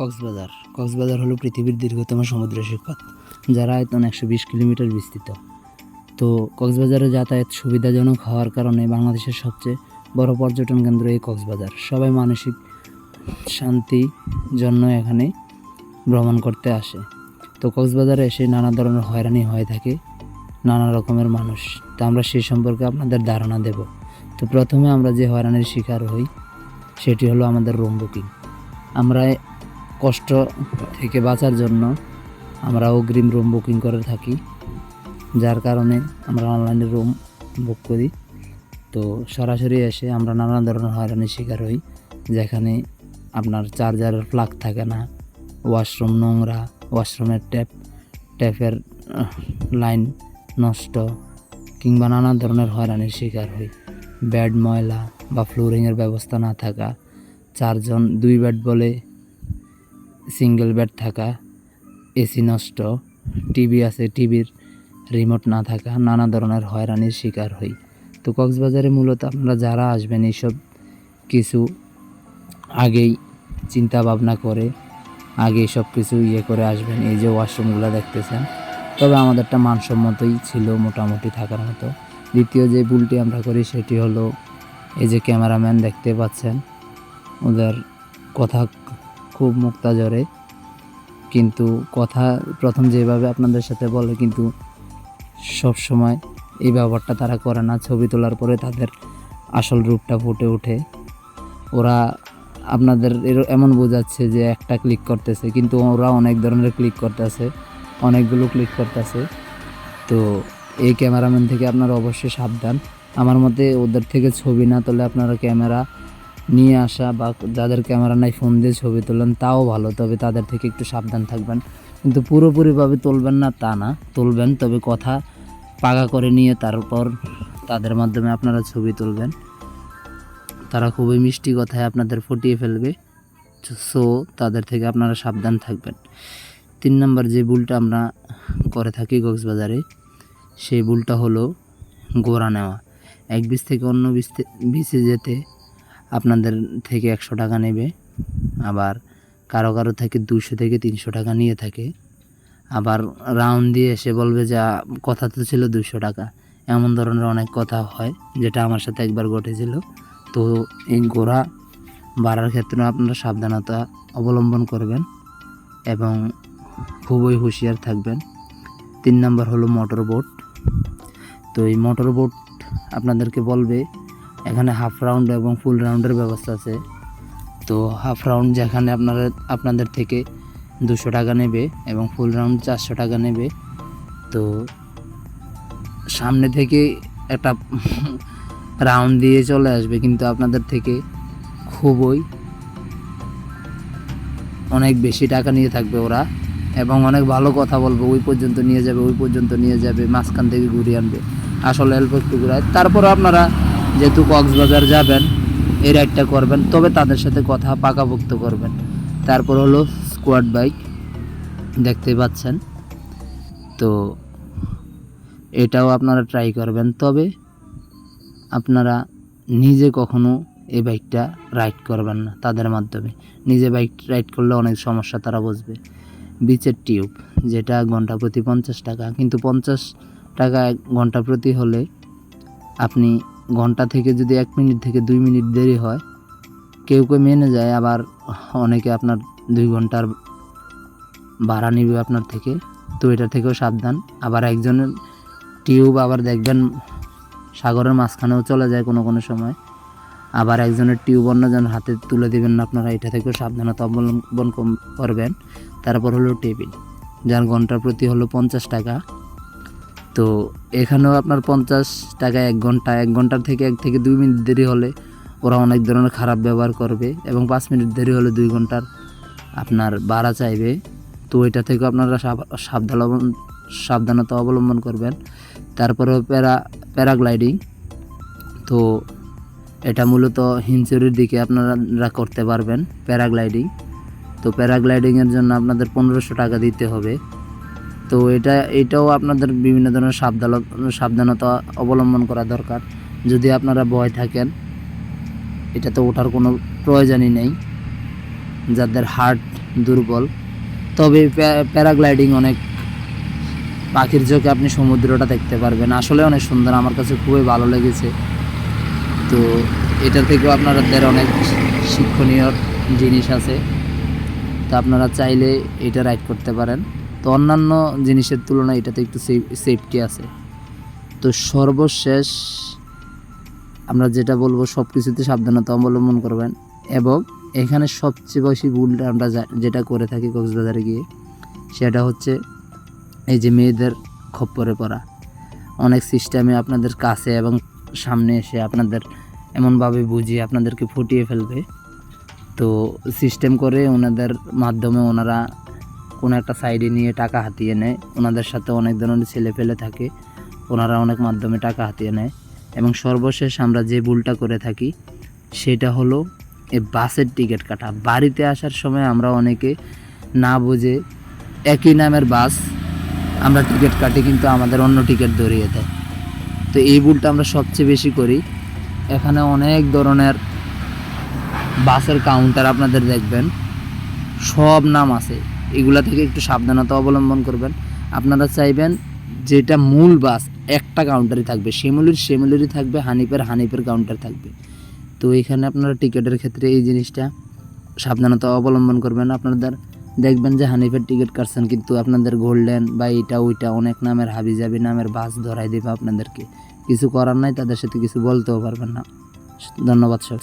কক্সবাজার। কক্সবাজার হলো পৃথিবীর দীর্ঘতম সমুদ্র সৈকত যার আয়তন একশো বিশ কিলোমিটার বিস্তৃত। তো কক্সবাজারে যাতায়াত সুবিধাজনক হওয়ার কারণে বাংলাদেশের সবচেয়ে বড় পর্যটন কেন্দ্র এই কক্সবাজার। সবাই মানসিক শান্তি জন্য এখানে ভ্রমণ করতে আসে। তো কক্সবাজারে এসে নানা ধরনের হয়রানি হয়ে থাকে নানা রকমের মানুষ। তো আমরা সেই সম্পর্কে আপনাদের ধারণা দেব। তো প্রথমে আমরা যে হয়রানির শিকার হই, সেটি হলো আমাদের রুম বুকিং। আমরা কষ্ট থেকে বাঁচার জন্য আমরা অগ্রিম রুম বুকিং করে থাকি, যার কারণে আমরা অনলাইনে রুম বুক করি। তো সরাসরি এসে আমরা নানা ধরনের হয়রানির শিকার হই, যেখানে আপনার চার্জারের প্লাগ থাকে না ওয়াশরুম নোংরা ওয়াশরুমের ট্যাপ ট্যাপের লাইন নষ্ট, কিংবা নানা ধরনের হয়রানির শিকার হই। বেড ময়লা বা ফ্লোরিংয়ের ব্যবস্থা না থাকা, চারজন দুই বেড বলে সিঙ্গেল বেড থাকা, এসি নষ্ট, টিভি আছে, টিভির রিমোট না থাকা, নানা ধরনের হয়রানির শিকার হই। তো কক্সবাজারে মূলত আপনারা যারা আসবেন এইসব কিছু আগেই চিন্তা ভাবনা করে আগে সব কিছু ইয়ে করে আসবেন, এই যে ওয়াশরুমগুলো দেখতেছেন। তবে আমাদেরটা মানসম্মতই ছিল মোটামুটি থাকার মতো। দ্বিতীয় যে ভুলটি আমরা করি সেটি হলো, এই যে ক্যামেরাম্যান দেখতে পাচ্ছেন, ওদের কথা খুব মুক্তা জরে কিন্তু কথা প্রথম যেভাবে আপনাদের সাথে বলে, কিন্তু সব সময় এই ব্যবহারটা তারা করে না। ছবি তোলার পরে তাদের আসল রূপটা ফুটে ওঠে। ওরা আপনাদের এমন বোঝাচ্ছে যে একটা ক্লিক করতেছে, কিন্তু ওরা অনেক ধরনের ক্লিক করতেছে, অনেকগুলো ক্লিক করতেছে। তো এই ক্যামেরাম্যান থেকে আপনারা অবশ্যই সাবধান। আমার মতে ওদের থেকে ছবি না তোলে আপনারা ক্যামেরা নিয়ে আসা বা যাদের ক্যামেরা নাই ফোন দিয়ে ছবি তোলেন তাও ভালো। তবে তাদের থেকে একটু সাবধান থাকবেন। কিন্তু পুরোপুরিভাবে তুলবেন না তা না। তুলবেন, তবে কথা পাকা করে নিয়ে তারপর তাদের মাধ্যমে আপনারা ছবি তুলবেন। তারা খুবই মিষ্টি কথায় আপনাদের ফুটিয়ে ফেলবে। সো তাদের থেকে আপনারা সাবধান থাকবেন। তিন নম্বর যে ভুলটা আমরা করে থাকি কক্সবাজারে, সেই ভুলটা হলো গোড়া নেওয়া। এক বিচ থেকে অন্য বিচে বিচে যেতে আপনাদের থেকে একশো টাকা নেবে, আবার কারও কারও থেকে দুশো থেকে তিনশো টাকা নিয়ে থাকে। আবার রাউন্ড দিয়ে এসে বলবে যে কথা তো ছিল দুশো টাকা। এমন ধরনের অনেক কথা হয়, যেটা আমার সাথে একবার ঘটেছিল। তো এই ঘোড়া বাড়ার ক্ষেত্রে আপনারা সাবধানতা অবলম্বন করবেন এবং খুবই হুঁশিয়ার থাকবেন। তিন নম্বর হলো মোটর বোট তো এই মোটর বোট আপনাদেরকে বলবে এখানে হাফ রাউন্ড এবং ফুল রাউন্ডের ব্যবস্থা আছে। তো হাফ রাউন্ড যেখানে আপনারা, আপনাদের থেকে দুশো টাকা নেবে এবং ফুল রাউন্ড চারশো টাকা নেবে। তো সামনে থেকে একটা রাউন্ড দিয়ে চলে আসবে, কিন্তু আপনাদের থেকে খুবই অনেক বেশি টাকা নিয়ে থাকবে ওরা এবং অনেক ভালো কথা বলবে, ওই পর্যন্ত নিয়ে যাবে, ওই পর্যন্ত নিয়ে যাবে, মাঝখান থেকে ঘুরিয়ে আনবে। আসলে অল্প একটু ঘুরায়। তারপর আপনারা যেহেতু কক্সবাজার যাবেন, এই রাইডটা করবেন, তবে তাদের সাথে কথা পাকাভুক্ত করবেন। তারপর হলো স্কোয়াড বাইক দেখতে পাচ্ছেন। তো এটাও আপনারা ট্রাই করবেন, তবে আপনারা নিজে কখনো এই বাইকটা রাইড করবেন না তাদের মাধ্যমে। নিজে বাইক রাইড করলে অনেক সমস্যা তারা বুঝবে। বিচের টিউব যেটা ঘণ্টা প্রতি পঞ্চাশ টাকা, কিন্তু পঞ্চাশ টাকা ঘণ্টা প্রতি হলে আপনি ঘণ্টা থেকে যদি এক মিনিট থেকে দুই মিনিট দেরি হয়, কেউ কেউ মেনে যায়, আবার অনেকে আপনার দুই ঘণ্টার ভাড়া নিবে আপনার থেকে, তো এটা থেকেও সাবধান। আবার একজনের টিউব আবার দেখবেন সাগরের মাঝখানেও চলে যায় কোনো কোনো সময়। আবার একজনের টিউব অন্যজন হাতে তুলে দেবেন না আপনারা এটা থেকেও সাবধানতা অবলম্বন করবেন। তারপর হলো টেবিল, যার ঘণ্টার প্রতি হলো পঞ্চাশ টাকা। তো এখানেও আপনার পঞ্চাশ টাকা এক ঘণ্টা, এক ঘণ্টার থেকে এক থেকে দুই মিনিট দেরি হলে ওরা অনেক ধরনের খারাপ ব্যবহার করবে এবং পাঁচ মিনিট দেরি হলে দুই ঘণ্টার আপনার ভাড়া চাইবে। তো এটা থেকেও আপনারা সাব- সাবধান সাবধানতা অবলম্বন করবেন। তারপরে প্যারা, প্যারাগ্লাইডিং। তো এটা মূলত হিমচুরির দিকে আপনারা করতে পারবেন প্যারাগ্লাইডিং। তো প্যারাগ্লাইডিংয়ের জন্য আপনাদের পনেরোশো টাকা দিতে হবে। তো এটা, এটাও আপনাদের বিভিন্ন ধরনের সাবধান, সাবধানতা অবলম্বন করা দরকার। যদি আপনারা ভয় থাকেন, এটা তো ওঠার কোনো প্রয়োজনই নেই, যাদের হার্ট দুর্বল। তবে প্যা- প্যারাগ্লাইডিং অনেক পাখির চোখে আপনি সমুদ্রটা দেখতে পারবেন। আসলে অনেক সুন্দর, আমার কাছে খুবই ভালো লেগেছে। তো এটা থেকেও আপনাদের অনেক শিক্ষণীয় জিনিস আছে। তো আপনারা চাইলে এটা রাইড করতে পারেন। তো অন্যান্য জিনিসের তুলনায় এটাতে একটু সেফটি আছে। তো সর্বশেষ আমরা যেটা বলব সব কিছুতে সাবধানতা অবলম্বন করবেন এবং এখানে সবচেয়ে বেশি ভুলটা আমরা যেটা করে থাকি কক্সবাজারে গিয়ে, সেটা হচ্ছে এই যে মেয়েদের খপ্পরে পড়া। অনেক সিস্টেমে আপনাদের কাছে এবং সামনে এসে আপনাদের এমনভাবে বুঝিয়ে আপনাদেরকে ফুটিয়ে ফেলবে। তো সিস্টেম করে ওনাদের মাধ্যমে ওনারা কোনো একটা সাইডে নিয়ে টাকা হাতিয়ে নেয়। ওনাদের সাথে অনেক ধরনের ছেলে ফেলে থাকে। ওনারা অনেক মাধ্যমে টাকা হাতিয়ে নেয়। এবং সর্বশেষ আমরা যে ভুলটা করে থাকি, সেটা হলো এই বাসের টিকিট কাটা। বাড়িতে আসার সময় আমরা অনেকে না বুঝে একই নামের বাস আমরা টিকিট কাটি, কিন্তু আমাদের অন্য টিকিট ধরিয়ে দেয়। তো এই ভুলটা আমরা সবচেয়ে বেশি করি। এখানে অনেক ধরনের বাসের কাউন্টার আপনাদের দেখবেন। সব নাম আছে। এগুলা থেকে একটু সাবধানতা অবলম্বন করবেন। আপনারা চাইবেন যেটা মূল বাস, একটা কাউন্টারই থাকবে। শিমুলির শিমুলিরই থাকবে হানিপের হানিপের কাউন্টার থাকবে। তো এখানে আপনারা টিকিটের ক্ষেত্রে এই জিনিসটা সাবধানতা অবলম্বন করবেন। আপনাদের দেখবেন যে হানিফের টিকিট কাটছেন কিন্তু আপনাদের গোল্ডেন বা এইটা, ওইটা অনেক নামের হাবি জাবি নামের বাস ধরাই দেবে আপনাদেরকে। কিছু করার নাই, তাদের সাথে কিছু বলতেও পারবেন না। ধন্যবাদ সব